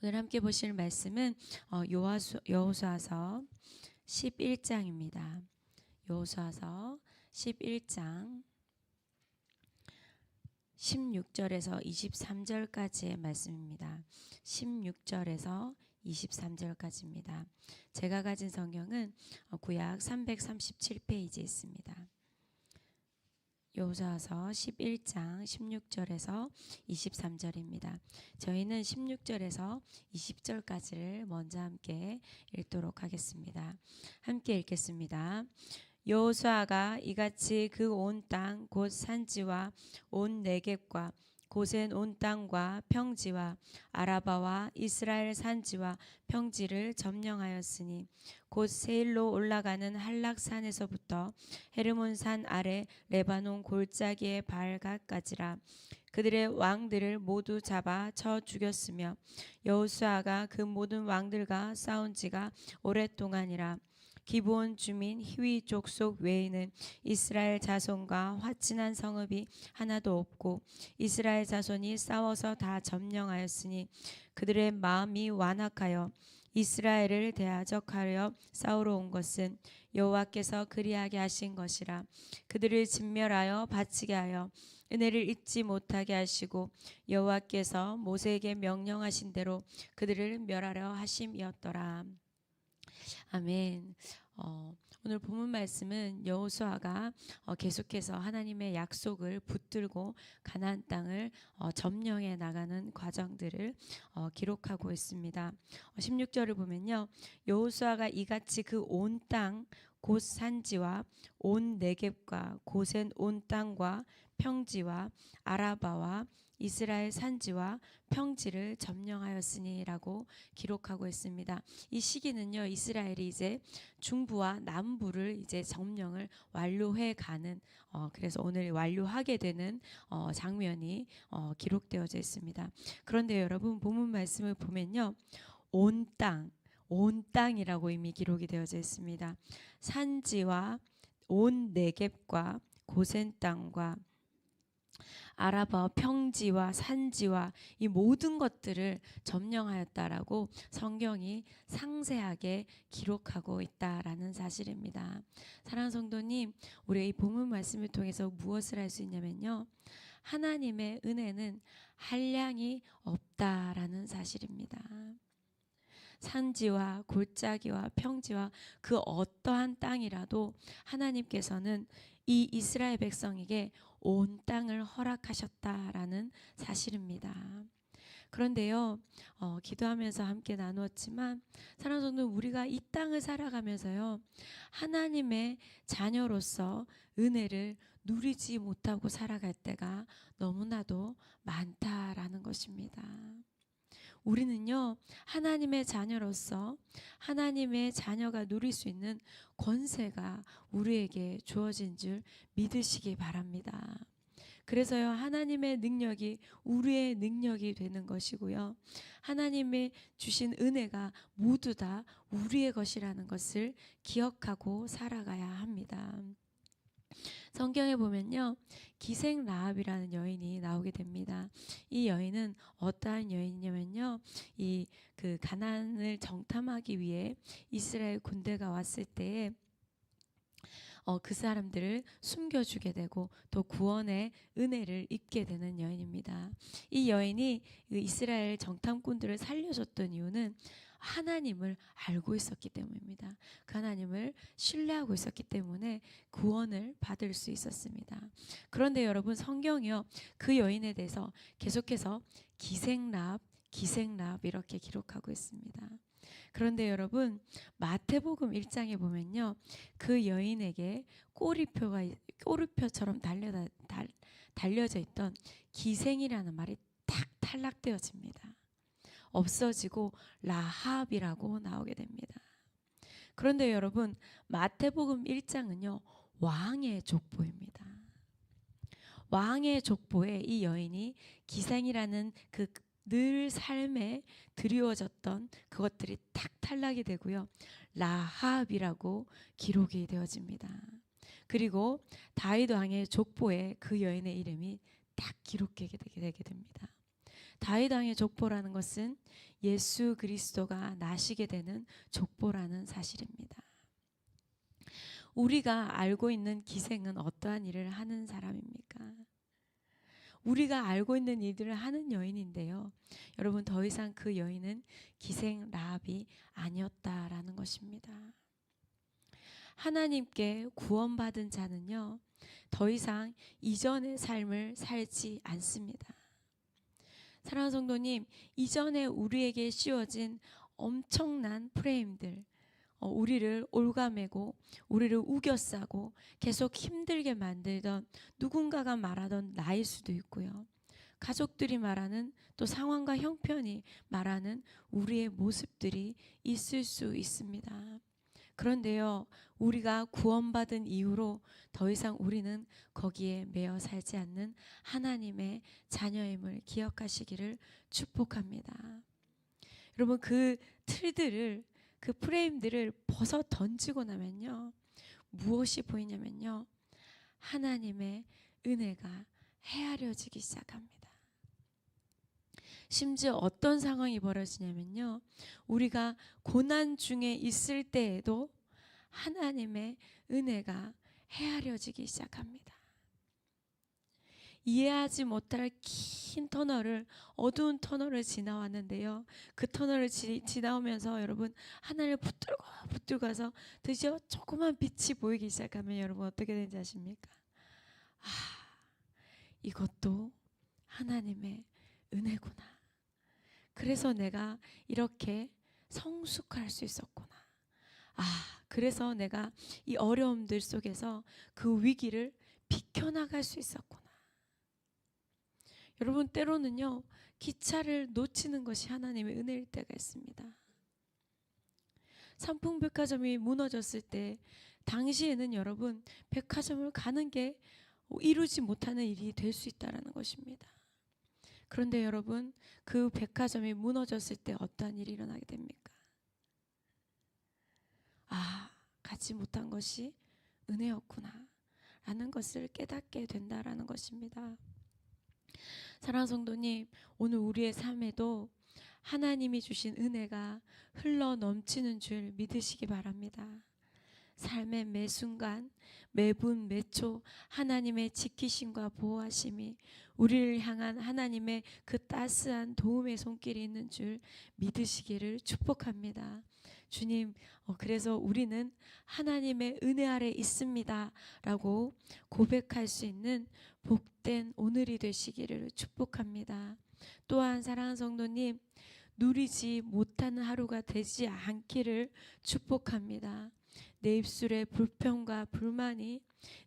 오늘 함께 보실 말씀은 어, 여호수아서 11장입니다. 여호수아서 11장 16절에서 23절까지의 말씀입니다. 16절에서 23절까지입니다. 제가 가진 성경은 어, 구약 337페이지에 있습니다. 여호수아서 11장 16절에서 23절입니다. 저희는 16절에서 20절까지를 먼저 함께 읽도록 하겠습니다. 함께 읽겠습니다. 여호수아가 이같이 그 온 땅 곧 산지와 온 내겝과 고센 온 땅과 평지와 아라바와 이스라엘 산지와 평지를 점령하였으니 곧 세일로 올라가는 한락산에서부터 헤르몬산 아래 레바논 골짜기의 발각까지라 그들의 왕들을 모두 잡아 쳐 죽였으며 여호수아가 그 모든 왕들과 싸운 지가 오랫동안이라 기브온 주민 히위 족속 외에는 이스라엘 자손과 화친한 성읍이 하나도 없고 이스라엘 자손이 싸워서 다 점령하였으니 그들의 마음이 완악하여 이스라엘을 대적하려 싸우러 온 것은 여호와께서 그리하게 하신 것이라 그들을 진멸하여 바치게 하여 은혜를 잊지 못하게 하시고 여호와께서 모세에게 명령하신 대로 그들을 멸하려 하심이었더라. 아멘. 어, 오늘 본문 말씀은 여호수아가 어, 계속해서 하나님의 약속을 붙들고 가나안 땅을 어, 점령해 나가는 과정들을 어, 기록하고 있습니다. 16절을 보면요. 여호수아가 이같이 그 온 땅 곧 산지와 온 내겝과 고센 온 땅과 평지와 아라바와 이스라엘 산지와 평지를 점령하였으니라고 기록하고 있습니다. 이 시기는요 이스라엘이 이제 중부와 남부를 이제 점령을 완료해 가는 어, 그래서 오늘 완료하게 되는 어, 장면이 어, 기록되어져 있습니다. 그런데 여러분 본문 말씀을 보면요 온 땅, 온 땅이라고 이미 기록이 되어져 있습니다. 산지와 온 내겝과 고센 땅과 아라바 평지와 산지와 이 모든 것들을 점령하였다라고 성경이 상세하게 기록하고 있다라는 사실입니다. 사랑하는 성도님, 우리 이 본문 말씀을 통해서 무엇을 할수 있냐면요. 하나님의 은혜는 한량이 없다라는 사실입니다. 산지와 골짜기와 평지와 그 어떠한 땅이라도 하나님께서는 이 이스라엘 백성에게 온 땅을 허락하셨다라는 사실입니다. 그런데요, 어, 기도하면서 함께 나누었지만, 사랑하는 우리가 이 땅을 살아가면서요, 하나님의 자녀로서 은혜를 누리지 못하고 살아갈 때가 너무나도 많다라는 것입니다. 우리는요, 하나님의 자녀로서 하나님의 자녀가 누릴 수 있는 권세가 우리에게 주어진 줄 믿으시기 바랍니다. 그래서요, 하나님의 능력이 우리의 능력이 되는 것이고요. 하나님의 주신 은혜가 모두 다 우리의 것이라는 것을 기억하고 살아가야 합니다. 성경에 보면요. 기생 라합이라는 여인이 나오게 됩니다. 이 여인은 어떠한 여인이냐면요. 이 그 가난을 정탐하기 위해 이스라엘 군대가 왔을 때에 어, 그 사람들을 숨겨주게 되고 또 구원의 은혜를 입게 되는 여인입니다. 이 여인이 이스라엘 정탐꾼들을 살려줬던 이유는 하나님을 알고 있었기 때문입니다. 그 하나님을 신뢰하고 있었기 때문에 구원을 받을 수 있었습니다. 그런데 여러분 성경이요 그 여인에 대해서 계속해서 기생랍, 기생랍 이렇게 기록하고 있습니다. 그런데 여러분 마태복음 1장에 보면요 그 여인에게 꼬리표가 꼬리표처럼 달려 달, 달려져 있던 기생이라는 말이 탁 탈락되어집니다. 없어지고 라합이라고 나오게 됩니다. 그런데 여러분 마태복음 1장은요 왕의 족보입니다. 왕의 족보에 이 여인이 기생이라는 그 늘 삶에 드리워졌던 그것들이 탁 탈락이 되고요. 라합이라고 기록이 되어집니다. 그리고 다윗 왕의 족보에 그 여인의 이름이 딱 기록되게 되게 됩니다. 다윗 왕의 족보라는 것은 예수 그리스도가 나시게 되는 족보라는 사실입니다. 우리가 알고 있는 기생은 어떠한 일을 하는 사람입니까? 우리가 알고 있는 일들을 하는 여인인데요. 여러분 더 이상 그 여인은 기생 라합이 아니었다라는 것입니다. 하나님께 구원받은 자는요. 더 이상 이전의 삶을 살지 않습니다. 사랑하는 성도님, 이전에 우리에게 씌워진 엄청난 프레임들, 어, 우리를 올가매고 우리를 우겨싸고 계속 힘들게 만들던 누군가가 말하던 나일 수도 있고요. 가족들이 말하는 또 상황과 형편이 말하는 우리의 모습들이 있을 수 있습니다. 그런데요, 우리가 구원받은 이후로 더 이상 우리는 거기에 매여 살지 않는 하나님의 자녀임을 기억하시기를 축복합니다. 여러분, 그 틀들을, 그 프레임들을 벗어 던지고 나면요, 무엇이 보이냐면요, 하나님의 은혜가 헤아려지기 시작합니다. 심지어 어떤 상황이 벌어지냐면요. 우리가 고난 중에 있을 때에도 하나님의 은혜가 헤아려지기 시작합니다. 이해하지 못할 긴 터널을 어두운 터널을 지나왔는데요. 그 터널을 지, 지나오면서 여러분 하늘을 붙들고 붙들고 가서 드디어 조그만 빛이 보이기 시작하면 여러분 어떻게 되는지 아십니까? 아, 이것도 하나님의 은혜구나. 그래서 내가 이렇게 성숙할 수 있었구나. 아, 그래서 내가 이 어려움들 속에서 그 위기를 비켜나갈 수 있었구나. 여러분, 때로는요, 기차를 놓치는 것이 하나님의 은혜일 때가 있습니다. 삼풍백화점이 무너졌을 때, 당시에는 여러분, 백화점을 가는 게 이루지 못하는 일이 될 수 있다는 것입니다. 그런데 여러분, 그 백화점이 무너졌을 때 어떠한 일이 일어나게 됩니까? 아, 가지 못한 것이 은혜였구나. 라는 것을 깨닫게 된다라는 것입니다. 사랑 성도님, 오늘 우리의 삶에도 하나님이 주신 은혜가 흘러 넘치는 줄 믿으시기 바랍니다. 삶의 매 순간, 매분, 매초 하나님의 지키심과 보호하심이 우리를 향한 하나님의 그 따스한 도움의 손길이 있는 줄 믿으시기를 축복합니다. 주님, 어, 그래서 우리는 하나님의 은혜 아래 있습니다. 라고 고백할 수 있는 복된 오늘이 되시기를 축복합니다. 또한 사랑하는 성도님, 누리지 못하는 하루가 되지 않기를 축복합니다. 내 입술의 불평과 불만이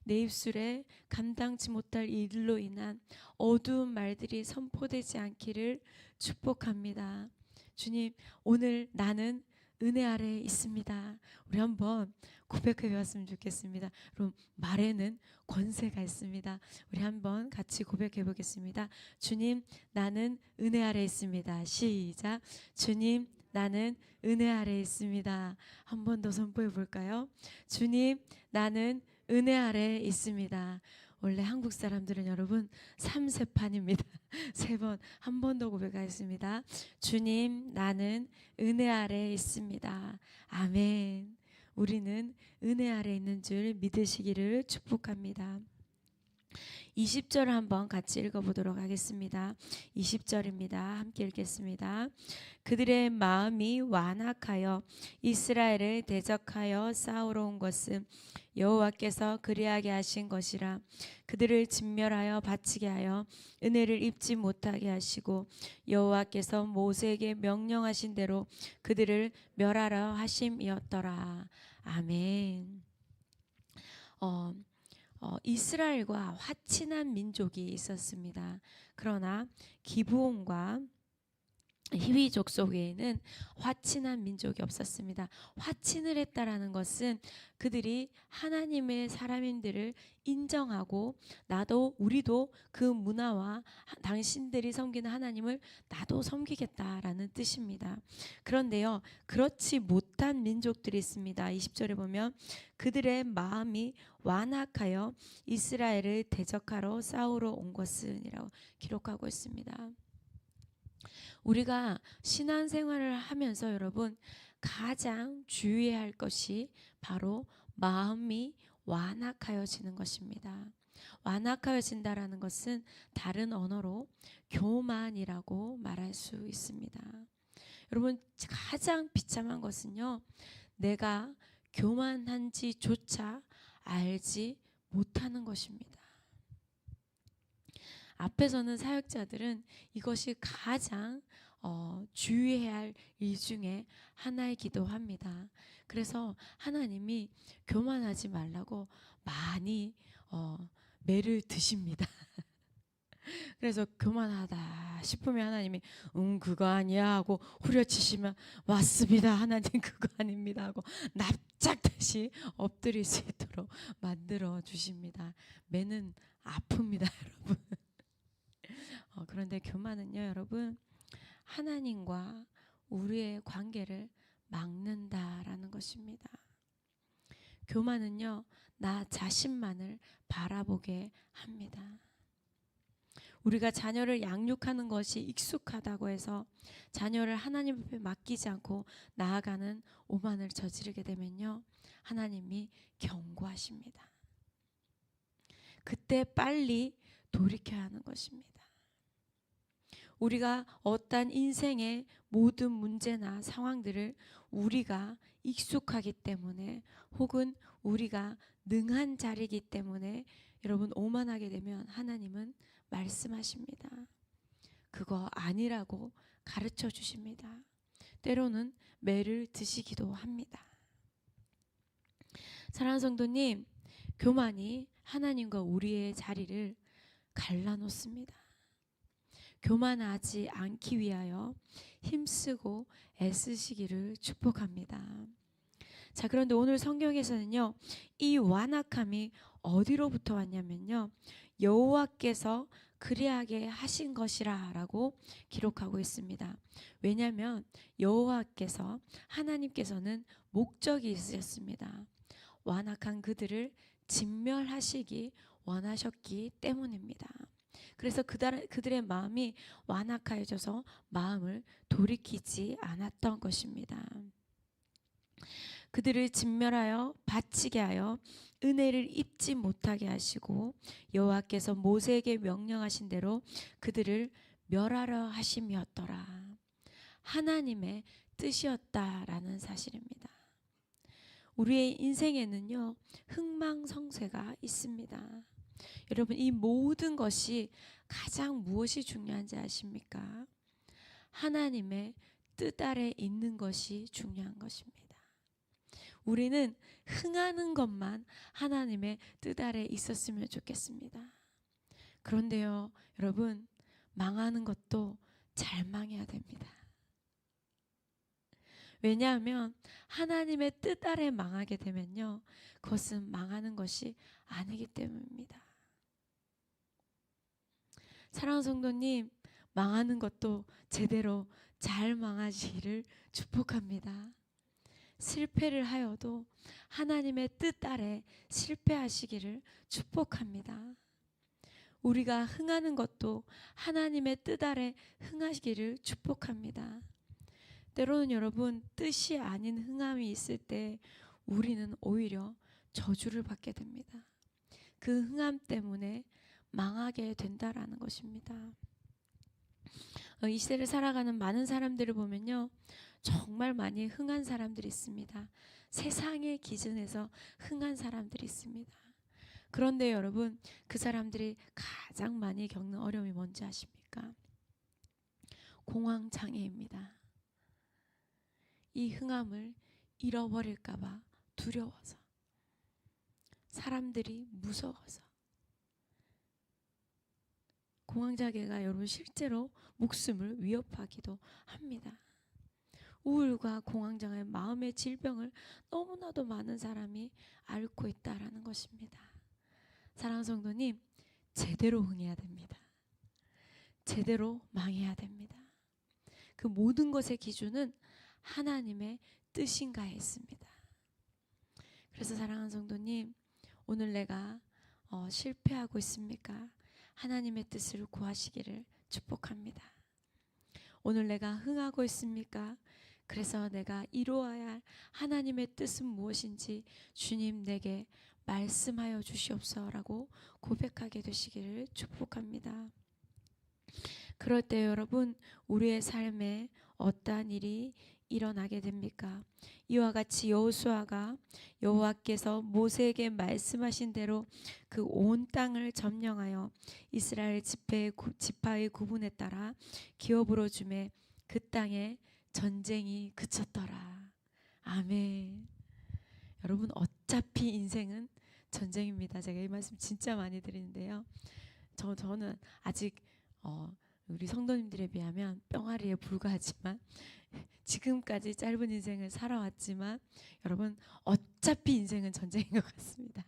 내 입술에 감당치 못할 일로 인한 어두운 말들이 선포되지 않기를 축복합니다. 주님, 오늘 나는 은혜 아래에 있습니다. 우리 한번 고백해 봤으면 좋겠습니다. 그럼 말에는 권세가 있습니다. 우리 한번 같이 고백해 보겠습니다. 주님, 나는 은혜 아래에 있습니다. 시작. 주님, 나는 은혜 아래에 있습니다. 한 번 더 선포해 볼까요? 주님, 나는 은혜 아래에 있습니다. 원래 한국 사람들은 여러분 3세판입니다. 세 번, 한 번 더 고백하겠습니다. 주님, 나는 은혜 아래에 있습니다. 아멘. 우리는 은혜 아래 있는 줄 믿으시기를 축복합니다. 20절 한번 같이 읽어보도록 하겠습니다. 20절입니다. 함께 읽겠습니다. 그들의 마음이 완악하여 이스라엘을 대적하여 싸우러 온 것은 여호와께서 그리하게 하신 것이라 그들을 진멸하여 바치게 하여 은혜를 입지 못하게 하시고 여호와께서 모세에게 명령하신 대로 그들을 멸하려 하심이었더라. 아멘. 어, 어, 이스라엘과 화친한 민족이 있었습니다. 그러나 기브온과 히위족 속에는 화친한 민족이 없었습니다. 화친을 했다라는 것은 그들이 하나님의 사람인들을 인정하고 나도 우리도 그 문화와 당신들이 섬기는 하나님을 나도 섬기겠다라는 뜻입니다. 그런데요. 그렇지 못한 민족들이 있습니다. 20절에 보면 그들의 마음이 완악하여 이스라엘을 대적하러 싸우러 온 것은이라고 기록하고 있습니다. 우리가 신앙생활을 하면서 여러분 가장 주의해야 할 것이 바로 마음이 완악하여지는 것입니다. 완악하여진다라는 것은 다른 언어로 교만이라고 말할 수 있습니다. 여러분 가장 비참한 것은요. 내가 교만한지조차 알지 못하는 것입니다. 앞에서는 사역자들은 이것이 가장 어, 주의해야 할 일 중에 하나이기도 합니다. 그래서 하나님이 교만하지 말라고 많이 어, 매를 드십니다. 그래서 교만하다 싶으면 하나님이 응 그거 아니야 하고 후려치시면 맞습니다 하나님 그거 아닙니다 하고 납작 다시 엎드릴 수 있도록 만들어 주십니다. 매는 아픕니다 여러분. 어, 그런데 교만은요 여러분 하나님과 우리의 관계를 막는다라는 것입니다. 교만은요 나 자신만을 바라보게 합니다. 우리가 자녀를 양육하는 것이 익숙하다고 해서 자녀를 하나님 앞에 맡기지 않고 나아가는 오만을 저지르게 되면요. 하나님이 경고하십니다. 그때 빨리 돌이켜야 하는 것입니다. 우리가 어떠한 인생의 모든 문제나 상황들을 우리가 익숙하기 때문에 혹은 우리가 능한 자리이기 때문에 여러분 오만하게 되면 하나님은 말씀하십니다. 그거 아니라고 가르쳐 주십니다. 때로는 매를 드시기도 합니다. 사랑하는 성도님, 교만이 하나님과 우리의 자리를 갈라놓습니다. 교만하지 않기 위하여 힘쓰고 애쓰시기를 축복합니다. 자, 그런데 오늘 성경에서는요, 이 완악함이 어디로부터 왔냐면요, 여호와께서 그리하게 하신 것이라라고 기록하고 있습니다. 왜냐하면 여호와께서 하나님께서는 목적이 있으셨습니다. 완악한 그들을 진멸하시기 원하셨기 때문입니다. 그래서 그들, 그들의 마음이 완악하여져서 마음을 돌이키지 않았던 것입니다. 그들을 진멸하여 바치게 하여 은혜를 입지 못하게 하시고 여호와께서 모세에게 명령하신 대로 그들을 멸하려 하심이었더라. 하나님의 뜻이었다라는 사실입니다. 우리의 인생에는요, 흥망성쇠가 있습니다. 여러분, 이 모든 것이 가장 무엇이 중요한지 아십니까? 하나님의 뜻 아래 있는 것이 중요한 것입니다. 우리는 흥하는 것만 하나님의 뜻 아래 있었으면 좋겠습니다. 그런데요, 여러분, 망하는 것도 잘 망해야 됩니다. 왜냐하면 하나님의 뜻 아래 망하게 되면요, 그것은 망하는 것이 아니기 때문입니다. 사랑하는 성도님, 망하는 것도 제대로 잘 망하시기를 축복합니다. 실패를 하여도 하나님의 뜻 아래 실패하시기를 축복합니다. 우리가 흥하는 것도 하나님의 뜻 아래 흥하시기를 축복합니다. 때로는 여러분 뜻이 아닌 흥함이 있을 때 우리는 오히려 저주를 받게 됩니다. 그 흥함 때문에 망하게 된다라는 것입니다. 어, 이 시대를 살아가는 많은 사람들을 보면요. 정말 많이 흥한 사람들이 있습니다. 세상의 기준에서 흥한 사람들이 있습니다. 그런데 여러분, 그 사람들이 가장 많이 겪는 어려움이 뭔지 아십니까? 공황 장애입니다. 이 흥함을 잃어버릴까봐 두려워서, 사람들이 무서워서, 공황장애가 여러분 실제로 목숨을 위협하기도 합니다. 우울과 공황장애, 마음의 질병을 너무나도 많은 사람이 앓고 있다라는 것입니다. 사랑하는 성도님, 제대로 흥해야 됩니다. 제대로 망해야 됩니다. 그 모든 것의 기준은 하나님의 뜻인가에 있습니다. 그래서 사랑하는 성도님, 오늘 내가 어, 실패하고 있습니까? 하나님의 뜻을 구하시기를 축복합니다. 오늘 내가 흥하고 있습니까? 그래서 내가 이루어야 할 하나님의 뜻은 무엇인지 주님 내게 말씀하여 주시옵소서라고 고백하게 되시기를 축복합니다. 그럴 때 여러분 우리의 삶에 어떠한 일이 일어나게 됩니까? 이와 같이 여호수아가 여호와께서 모세에게 말씀하신 대로 그 온 땅을 점령하여 이스라엘 지파의 구- 지파의 구분에 따라 기업으로 주매 그 땅에 전쟁이 그쳤더라. 아멘. 여러분 어차피 인생은 전쟁입니다. 제가 이 말씀 진짜 많이 드리는데요. 저 저는 아직 어, 우리 성도님들에 비하면 뿅아리에 불과하지만 지금까지 짧은 인생을 살아왔지만 여러분 어차피 인생은 전쟁인 것 같습니다.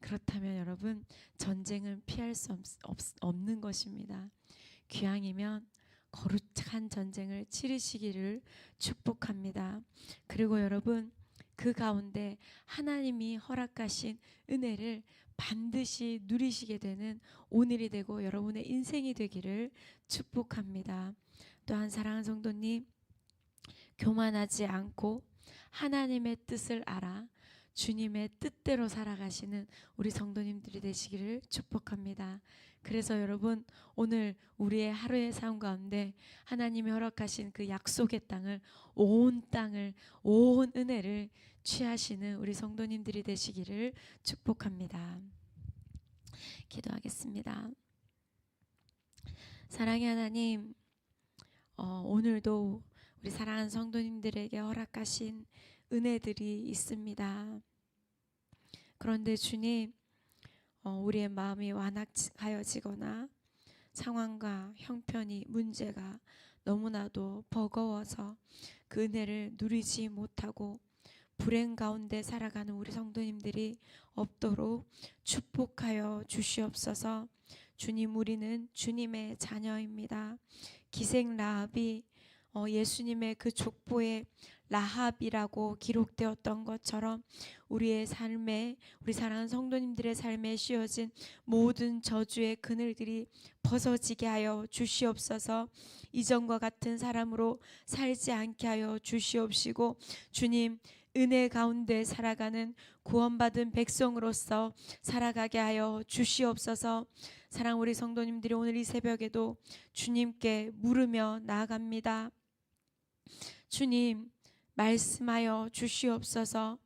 그렇다면 여러분 전쟁은 피할 수 없, 없, 없는 것입니다. 귀향이면 거룩한 전쟁을 치르시기를 축복합니다. 그리고 여러분 그 가운데 하나님이 허락하신 은혜를 반드시 누리시게 되는 오늘이 되고 여러분의 인생이 되기를 축복합니다. 또한 사랑하는 성도님 교만하지 않고 하나님의 뜻을 알아 주님의 뜻대로 살아가시는 우리 성도님들이 되시기를 축복합니다. 그래서 여러분 오늘 우리의 하루의 삶 가운데 하나님이 허락하신 그 약속의 땅을 온 땅을 온 은혜를 취하시는 우리 성도님들이 되시기를 축복합니다. 기도하겠습니다. 사랑의 하나님, 어, 오늘도 우리 사랑하는 성도님들에게 허락하신 은혜들이 있습니다. 그런데 주님, 어, 우리의 마음이 완악하여지거나 상황과 형편이 문제가 너무나도 버거워서 그 은혜를 누리지 못하고 불행 가운데 살아가는 우리 성도님들이 없도록 축복하여 주시옵소서. 주님 우리는 주님의 자녀입니다. 기생 라합이 어, 예수님의 그 족보에 라합이라고 기록되었던 것처럼 우리의 삶에 우리 사랑하는 성도님들의 삶에 씌워진 모든 저주의 그늘들이 벗어지게 하여 주시옵소서. 이전과 같은 사람으로 살지 않게 하여 주시옵시고 주님 은혜 가운데 살아가는 구원받은 백성으로서 살아가게 하여 주시옵소서. 사랑 우리 성도님들이 오늘 이 새벽에도 주님께 물으며 나아갑니다. 주님 말씀하여 주시옵소서.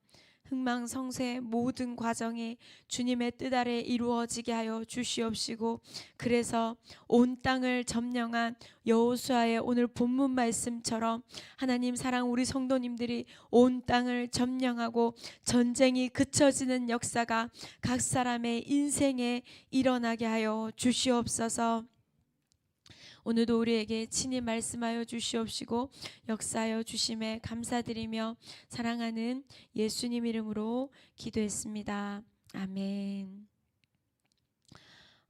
흥망성쇠 모든 과정이 주님의 뜻 아래 이루어지게 하여 주시옵시고 그래서 온 땅을 점령한 여호수아의 오늘 본문 말씀처럼 하나님 사랑 우리 성도님들이 온 땅을 점령하고 전쟁이 그쳐지는 역사가 각 사람의 인생에 일어나게 하여 주시옵소서. 오늘도 우리에게 친히 말씀하여 주시옵시고 역사하여 주심에 감사드리며 사랑하는 예수님 이름으로 기도했습니다. 아멘.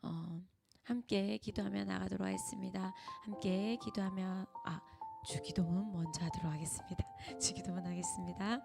어, 함께 기도하며 나가도록 하겠습니다. 함께 기도하며 아 주기도문 먼저 하도록 하겠습니다. 주기도문 하겠습니다.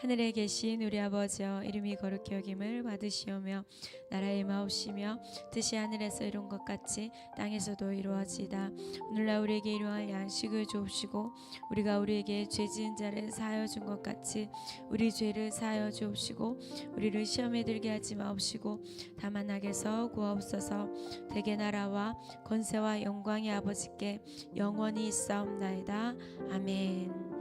하늘에 계신 우리 아버지여 이름이 거룩히 여김을 받으시오며 나라의 마옵시며 뜻이 하늘에서 이룬 것 같이 땅에서도 이루어지이다. 오늘날 우리에게 이러할 양식을 주옵시고 우리가 우리에게 죄 지은 자를 사하여 준 것 같이 우리 죄를 사하여 주옵시고 우리를 시험에 들게 하지 마옵시고 다만 악에서 구하옵소서 대개 나라와 권세와 영광이 아버지께 영원히 있사옵나이다. 아멘.